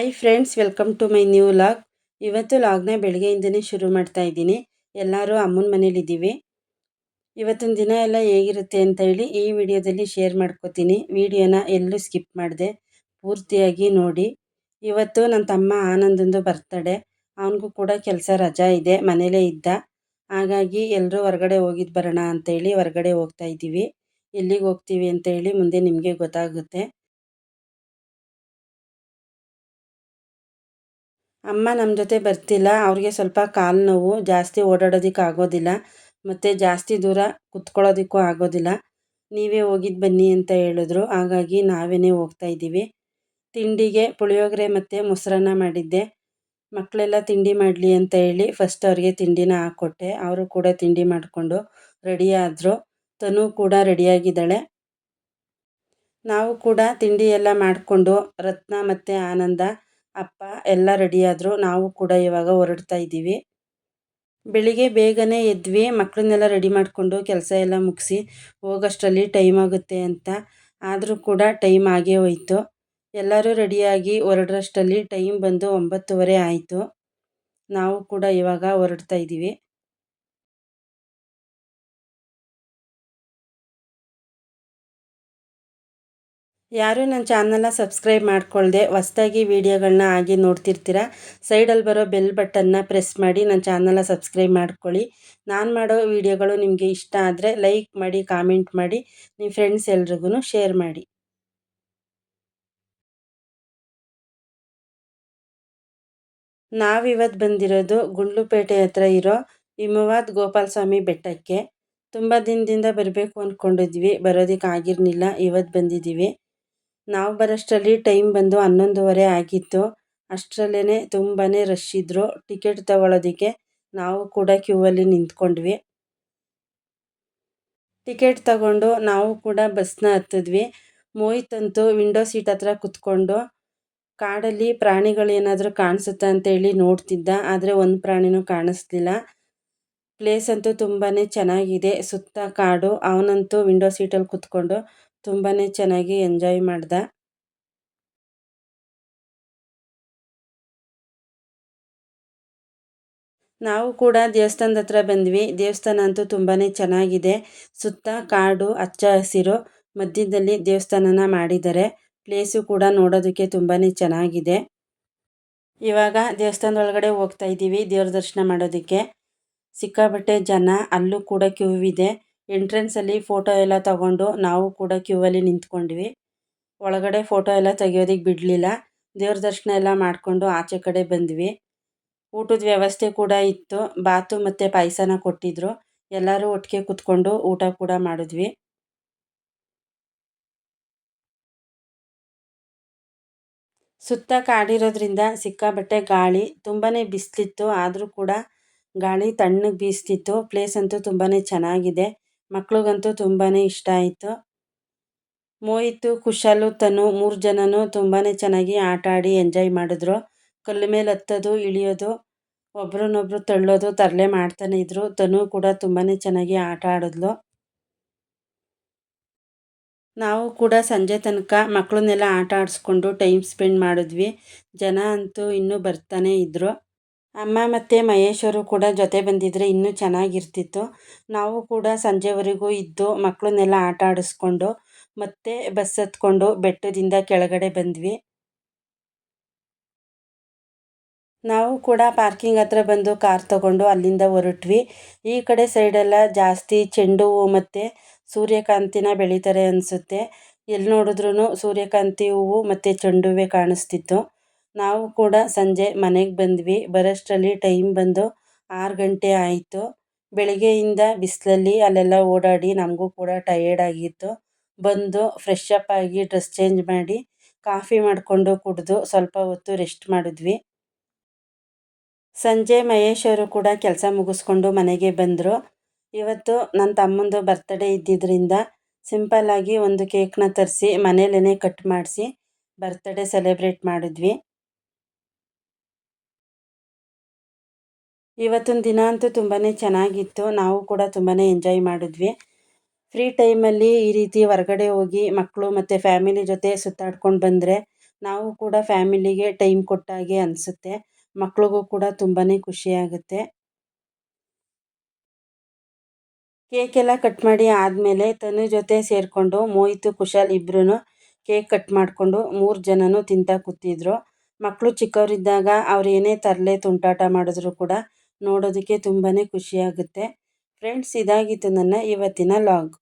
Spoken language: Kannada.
Hi friends welcome to my new vlog ಇವತ್ತು ಲಾಗ್ನ ಬೆಳಗ್ಗೆಯಿಂದನೇ ಶುರು ಮಾಡ್ತಾ ಇದ್ದೀನಿ. ಎಲ್ಲರೂ ಅಮ್ಮನ ಮನೇಲಿದ್ದೀವಿ ಇವತ್ತಿನ ದಿನ ಎಲ್ಲ ಹೇಗಿರುತ್ತೆ ಅಂತ ಹೇಳಿ ಈ ವಿಡಿಯೋದಲ್ಲಿ ಶೇರ್ ಮಾಡ್ಕೋತೀನಿ. ವಿಡಿಯೋನ ಎಲ್ಲೂ ಸ್ಕಿಪ್ ಮಾಡಿದೆ. ಪೂರ್ತಿಯಾಗಿ ನೋಡಿ. ಇವತ್ತು ನನ್ನ ತಮ್ಮ ಆನಂದಂದು ಬರ್ತಡೆ ಅವನಿಗೂ ಕೂಡ ಕೆಲಸ ರಜಾ ಇದೆ. ಮನೇಲೇ ಇದ್ದ. ಹಾಗಾಗಿ ಎಲ್ಲರೂ ಹೊರಗಡೆ ಹೋಗಿದ್ದು ಬರೋಣ ಅಂತೇಳಿ ಹೊರಗಡೆ ಹೋಗ್ತಾ ಇದ್ದೀವಿ. ಎಲ್ಲಿಗೆ ಹೋಗ್ತೀವಿ ಅಂತ ಹೇಳಿ ಮುಂದೆ ನಿಮಗೆ ಗೊತ್ತಾಗುತ್ತೆ. ಅಮ್ಮ ನಮ್ಮ ಜೊತೆ ಬರ್ತಿಲ್ಲ, ಅವ್ರಿಗೆ ಸ್ವಲ್ಪ ಕಾಲು ನೋವು ಜಾಸ್ತಿ ಓಡಾಡೋದಕ್ಕೆ ಆಗೋದಿಲ್ಲ, ಮತ್ತು ಜಾಸ್ತಿ ದೂರ ಕುತ್ಕೊಳ್ಳೋದಕ್ಕೂ ಆಗೋದಿಲ್ಲ. ನೀವೇ ಹೋಗಿದ್ದು ಬನ್ನಿ ಅಂತ ಹೇಳಿದ್ರು, ಹಾಗಾಗಿ ನಾವೇ ಹೋಗ್ತಾ ಇದ್ದೀವಿ. ತಿಂಡಿಗೆ ಪುಳಿಯೋಗರೆ ಮತ್ತು ಮೊಸರನ್ನ ಮಾಡಿದ್ದೆ. ಮಕ್ಕಳೆಲ್ಲ ತಿಂಡಿ ಮಾಡಲಿ ಅಂತ ಹೇಳಿ ಫಸ್ಟ್ ಅವ್ರಿಗೆ ತಿಂಡಿನ ಹಾಕ್ಕೊಟ್ಟೆ ಅವರು ಕೂಡ ತಿಂಡಿ ಮಾಡಿಕೊಂಡು ರೆಡಿ ಆದರು. ತನು ಕೂಡ ರೆಡಿಯಾಗಿದ್ದಾಳೆ ನಾವು ಕೂಡ ತಿಂಡಿ ಎಲ್ಲ ಮಾಡಿಕೊಂಡು ರತ್ನ ಮತ್ತು ಆನಂದ ಅಪ್ಪ, ಎಲ್ಲ ರೆಡಿಯಾದರು. ನಾವು ಕೂಡ ಇವಾಗ ಹೊರಡ್ತಾ ಇದ್ದೀವಿ. ಬೆಳಿಗ್ಗೆ ಬೇಗನೆ ಎದ್ವಿ. ಮಕ್ಕಳನ್ನೆಲ್ಲ ರೆಡಿ ಮಾಡಿಕೊಂಡು ಕೆಲಸ ಎಲ್ಲ ಮುಗಿಸಿ ಹೋಗೋಷ್ಟರಲ್ಲಿ ಟೈಮ್ ಆಗುತ್ತೆ ಅಂತ. ಆದರೂ ಕೂಡ ಟೈಮ್ ಆಗೇ ಹೋಯಿತು. ಎಲ್ಲರೂ ರೆಡಿಯಾಗಿ ಹೊರಡ್ರಷ್ಟರಲ್ಲಿ ಟೈಮ್ ಬಂದು ಒಂಬತ್ತುವರೆ ಆಯಿತು. ನಾವು ಕೂಡ ಇವಾಗ ಹೊರಡ್ತಾ ಇದ್ದೀವಿ. ಯಾರು ನನ್ನ ಚಾನಲ್ನ ಸಬ್ಸ್ಕ್ರೈಬ್ ಮಾಡ್ಕೊಳ್ಳದೆ ಹೊಸ್ದಾಗಿ ವೀಡಿಯೋಗಳನ್ನ ಆಗಿ ನೋಡ್ತಿರ್ತೀರ ಸೈಡಲ್ಲಿ ಬರೋ ಬೆಲ್ ಬಟನ್ನ ಪ್ರೆಸ್ ಮಾಡಿ ನನ್ನ ಚಾನಲ್ನ ಸಬ್ಸ್ಕ್ರೈಬ್ ಮಾಡ್ಕೊಳ್ಳಿ. ನಾನು ಮಾಡೋ ವೀಡಿಯೋಗಳು ನಿಮಗೆ ಇಷ್ಟ ಆದರೆ ಲೈಕ್ ಮಾಡಿ, ಕಾಮೆಂಟ್ ಮಾಡಿ ನಿಮ್ಮ ಫ್ರೆಂಡ್ಸ್ ಎಲ್ರಿಗೂ ಶೇರ್ ಮಾಡಿ. ನಾವಿವತ್ತು ಬಂದಿರೋದು ಗುಂಡ್ಲುಪೇಟೆ ಹತ್ರ ಇರೋ ಹಿಮವಾದ್ ಗೋಪಾಲ ಸ್ವಾಮಿ ಬೆಟ್ಟಕ್ಕೆ. ತುಂಬ ದಿನದಿಂದ ಬರಬೇಕು ಅಂದ್ಕೊಂಡಿದ್ವಿ ಬರೋದಕ್ಕೆ ಆಗಿರಲಿಲ್ಲ ಇವತ್ತು ಬಂದಿದ್ದೀವಿ ನಾವು ಬರೋಷ್ಟರಲ್ಲಿ ಟೈಮ್ ಬಂದು ಹನ್ನೊಂದುವರೆ ಆಗಿತ್ತು. ಅಷ್ಟರಲ್ಲೇ ತುಂಬಾ ರಶ್ ಇದ್ದರು ಟಿಕೆಟ್ ತಗೊಳ್ಳೋದಕ್ಕೆ ನಾವು ಕೂಡ ಕ್ಯೂ ಅಲ್ಲಿ ನಿಂತ್ಕೊಂಡ್ವಿ. ಟಿಕೆಟ್ ತಗೊಂಡು ನಾವು ಕೂಡ ಬಸ್ನ ಹತ್ತಿದ್ವಿ. ಮೋಹಿತ್ ಅಂತೂ ವಿಂಡೋ ಸೀಟ್ ಹತ್ರ ಕುತ್ಕೊಂಡು ಕಾಡಲ್ಲಿ ಪ್ರಾಣಿಗಳು ಏನಾದರೂ ಕಾಣಿಸುತ್ತಾ ಅಂತೇಳಿ ನೋಡ್ತಿದ್ದ. ಆದರೆ ಒಂದು ಪ್ರಾಣಿನೂ ಕಾಣಿಸ್ಲಿಲ್ಲ. ಪ್ಲೇಸ್ ಅಂತೂ ತುಂಬಾ ಚೆನ್ನಾಗಿದೆ. ಸುತ್ತ ಕಾಡು. ಅವನಂತೂ ವಿಂಡೋ ಸೀಟಲ್ಲಿ ಕುತ್ಕೊಂಡು ತುಂಬಾ ಚೆನ್ನಾಗಿ ಎಂಜಾಯ್ ಮಾಡ್ದೆ. ನಾವು ಕೂಡ ದೇವಸ್ಥಾನದ ಹತ್ರ ಬಂದ್ವಿ. ದೇವಸ್ಥಾನ ಅಂತೂ ತುಂಬಾ ಚೆನ್ನಾಗಿದೆ. ಸುತ್ತ ಕಾಡು, ಹಚ್ಚ ಹಸಿರು ಮಧ್ಯದಲ್ಲಿ ದೇವಸ್ಥಾನನ ಮಾಡಿದ್ದಾರೆ. ಪ್ಲೇಸು ಕೂಡ ನೋಡೋದಕ್ಕೆ ತುಂಬಾ ಚೆನ್ನಾಗಿದೆ. ಇವಾಗ ದೇವಸ್ಥಾನದ ಒಳಗಡೆ ಹೋಗ್ತಾ ಇದ್ದೀವಿ ದೇವ್ರ ದರ್ಶನ ಮಾಡೋದಕ್ಕೆ. ಸಿಕ್ಕಾಬಟ್ಟೆ ಜನ ಅಲ್ಲೂ ಕೂಡ ಕ್ಯೂ ಇದೆ. ಎಂಟ್ರೆನ್ಸಲ್ಲಿ ಫೋಟೋ ಎಲ್ಲ ತಗೊಂಡು ನಾವು ಕೂಡ ಕ್ಯೂ ಅಲ್ಲಿ ನಿಂತ್ಕೊಂಡ್ವಿ. ಒಳಗಡೆ ಫೋಟೋ ಎಲ್ಲ ತೆಗಿಯೋದಕ್ಕೆ ಬಿಡಲಿಲ್ಲ. ದೇವ್ರ ದರ್ಶನ ಎಲ್ಲ ಮಾಡಿಕೊಂಡು ಆಚೆ ಕಡೆ ಬಂದ್ವಿ. ಊಟದ ವ್ಯವಸ್ಥೆ ಕೂಡ ಇತ್ತು. ಬಾತು ಮತ್ತು ಪಾಯಸನ ಕೊಟ್ಟಿದ್ರು. ಎಲ್ಲರೂ ಒಟ್ಟಿಗೆ ಕುತ್ಕೊಂಡು ಊಟ ಕೂಡ ಮಾಡಿದ್ವಿ. ಸುತ್ತ ಕಾಡಿರೋದ್ರಿಂದ ಸಿಕ್ಕಾಬಟ್ಟೆ ಗಾಳಿ ತುಂಬಾ ಬಿಸಿಲಿತ್ತು. ಆದರೂ ಕೂಡ ಗಾಳಿ ತಣ್ಣಗೆ ಬೀಸ್ತಿತ್ತು. ಪ್ಲೇಸ್ ಅಂತೂ ತುಂಬಾ ಚೆನ್ನಾಗಿದೆ. ಮಕ್ಳಿಗಂತೂ ತುಂಬಾ ಇಷ್ಟ ಆಯಿತು. ಮೋಹಿತು, ಕುಶಾಲು, ತನು ಮೂರು ಜನನೂ ತುಂಬಾ ಚೆನ್ನಾಗಿ ಆಟ ಆಡಿ ಎಂಜಾಯ್ ಮಾಡಿದ್ರು. ಕಲ್ಲು ಮೇಲೆ ಹತ್ತೋದು, ಇಳಿಯೋದು, ಒಬ್ರನ್ನೊಬ್ರು ತಳ್ಳೋದು, ತರಲೆ ಮಾಡ್ತಾನೆ ಇದ್ರು. ತನು ಕೂಡ ತುಂಬಾ ಚೆನ್ನಾಗಿ ಆಟ ಆಡಿದ್ಲು. ನಾವು ಕೂಡ ಸಂಜೆ ತನಕ ಮಕ್ಕಳನ್ನೆಲ್ಲ ಆಟ ಆಡಿಸ್ಕೊಂಡು ಟೈಮ್ ಸ್ಪೆಂಡ್ ಮಾಡಿದ್ವಿ. ಜನ ಅಂತೂ ಇನ್ನೂ ಬರ್ತಾನೆ ಇದ್ದರು ಅಮ್ಮ ಮತ್ತು ಮಹೇಶ್ವರು ಕೂಡ ಜೊತೆ ಬಂದಿದ್ದರೆ ಇನ್ನೂ ಚೆನ್ನಾಗಿರ್ತಿತ್ತು. ನಾವು ಕೂಡ ಸಂಜೆವರೆಗೂ ಇದ್ದು ಮಕ್ಕಳನ್ನೆಲ್ಲ ಆಟ ಆಡಿಸ್ಕೊಂಡು ಮತ್ತೆ ಬಸ್ ಹತ್ಕೊಂಡು ಬೆಟ್ಟದಿಂದ ಕೆಳಗಡೆ ಬಂದ್ವಿ. ನಾವು ಕೂಡ ಪಾರ್ಕಿಂಗ್ ಹತ್ರ ಬಂದು ಕಾರ್ ತಗೊಂಡು ಅಲ್ಲಿಂದ ಹೊರಟ್ವಿ. ಈ ಕಡೆ ಸೈಡೆಲ್ಲ ಜಾಸ್ತಿ ಚೆಂಡು ಹೂವು ಮತ್ತು ಸೂರ್ಯಕಾಂತಿನ ಬೆಳೀತಾರೆ ಅನಿಸುತ್ತೆ. ಎಲ್ಲಿ ನೋಡಿದ್ರೂ ಸೂರ್ಯಕಾಂತಿ ಹೂವು ಮತ್ತು ಚೆಂಡು ಹೂವೇ ಕಾಣಿಸ್ತಿತ್ತು. ನಾವು ಕೂಡ ಸಂಜೆ ಮನೆಗೆ ಬಂದ್ವಿ. ಬರೋಷ್ಟರಲ್ಲಿ ಟೈಮ್ ಬಂದು ಆರು ಗಂಟೆ ಆಯಿತು. ಬೆಳಗ್ಗೆಯಿಂದ ಬಿಸಿಲಲ್ಲಿ ಅಲ್ಲೆಲ್ಲ ಓಡಾಡಿ ನಮಗೂ ಕೂಡ ಟಯರ್ಡ್ ಆಗಿತ್ತು. ಬಂದು ಫ್ರೆಶ್ ಅಪ್ ಆಗಿ ಡ್ರೆಸ್ ಚೇಂಜ್ ಮಾಡಿ ಕಾಫಿ ಮಾಡಿಕೊಂಡು ಕುಡಿದು ಸ್ವಲ್ಪ ಹೊತ್ತು ರೆಸ್ಟ್ ಮಾಡಿದ್ವಿ. ಸಂಜೆ ಮಹೇಶ್ ಅವರು ಕೂಡ ಕೆಲಸ ಮುಗಿಸ್ಕೊಂಡು ಮನೆಗೆ ಬಂದರು. ಇವತ್ತು ನನ್ನ ತಮ್ಮಂದು ಬರ್ತಡೇ ಇದ್ದಿದ್ದರಿಂದ ಸಿಂಪಲ್ಲಾಗಿ ಒಂದು ಕೇಕ್ನ ತರಿಸಿ ಮನೇಲೇ ಕಟ್ ಮಾಡಿಸಿ ಬರ್ತಡೇ ಸೆಲೆಬ್ರೇಟ್ ಮಾಡಿದ್ವಿ. ಇವತ್ತಿನ ದಿನ ಅಂತೂ ತುಂಬಾ ಚೆನ್ನಾಗಿತ್ತು. ನಾವು ಕೂಡ ತುಂಬಾ ಎಂಜಾಯ್ ಮಾಡಿದ್ವಿ. ಫ್ರೀ ಟೈಮಲ್ಲಿ ಈ ರೀತಿ ಹೊರಗಡೆ ಹೋಗಿ ಮಕ್ಕಳು ಮತ್ತು ಫ್ಯಾಮಿಲಿ ಜೊತೆ ಸುತ್ತಾಡ್ಕೊಂಡು ಬಂದರೆ ನಾವು ಕೂಡ ಫ್ಯಾಮಿಲಿಗೆ ಟೈಮ್ ಕೊಟ್ಟಾಗೆ ಅನಿಸುತ್ತೆ. ಮಕ್ಳಿಗೂ ಕೂಡ ತುಂಬಾ ಖುಷಿಯಾಗುತ್ತೆ ಕೇಕ್ ಎಲ್ಲ ಕಟ್ ಮಾಡಿ ಆದಮೇಲೆ ತನು ಜೊತೆ ಸೇರಿಕೊಂಡು ಮೋಹಿತು, ಕುಶಾಲ್ ಇಬ್ಬರೂ ಕೇಕ್ ಕಟ್ ಮಾಡಿಕೊಂಡು ಮೂರು ಜನನೂ ತಿಂತಾ ಕೂತಿದ್ರು. ಮಕ್ಕಳು ಚಿಕ್ಕವರಿದ್ದಾಗ ಅವ್ರು ಏನೇ ತರಲೆ ತುಂಟಾಟ ಮಾಡಿದ್ರು ಕೂಡ ನೋಡೋದಕ್ಕೆ ತುಂಬಾ ಖುಷಿಯಾಗುತ್ತೆ. ಫ್ರೆಂಡ್ಸ್ ಇದಾಗಿತ್ತು ನನ್ನ ಇವತ್ತಿನ ಲಾಗ್